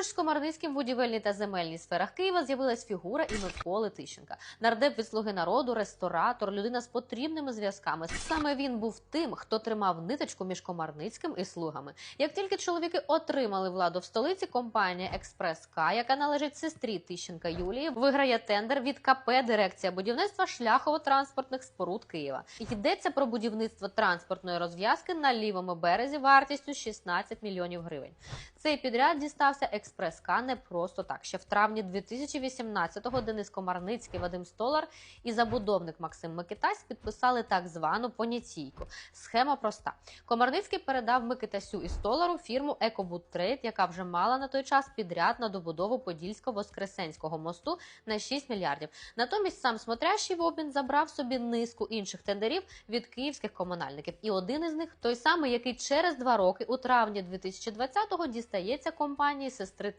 Поруч з Комарницьким будівельній та земельній сферах Києва з'явилась фігура і Миколи Тищенка. Нардеп від слуги народу, ресторатор, людина з потрібними зв'язками. Саме він був тим, хто тримав ниточку між Комарницьким і слугами. Як тільки чоловіки отримали владу в столиці, компанія Експрес К, яка належить сестрі Тищенка Юлії, виграє тендер від КП Дирекція будівництва шляхово-транспортних споруд Києва. Йдеться про будівництво транспортної розв'язки на лівому березі вартістю 16 мільйонів гривень. Цей підряд дістався Експрес К не просто так. Ще в травні 2018-го Денис Комарницький, Вадим Столар і забудовник Максим Микитась підписали так звану понятійку. Схема проста. Комарницький передав Микитасю і Столару фірму Екобудтрейд, яка вже мала на той час підряд на добудову Подільсько-Воскресенського мосту на 6 мільярдів. Натомість сам смотрящий в обмін забрав собі низку інших тендерів від київських комунальників. І один із них той самий, який через два роки у травні 2020-го дістається компанії сестри tres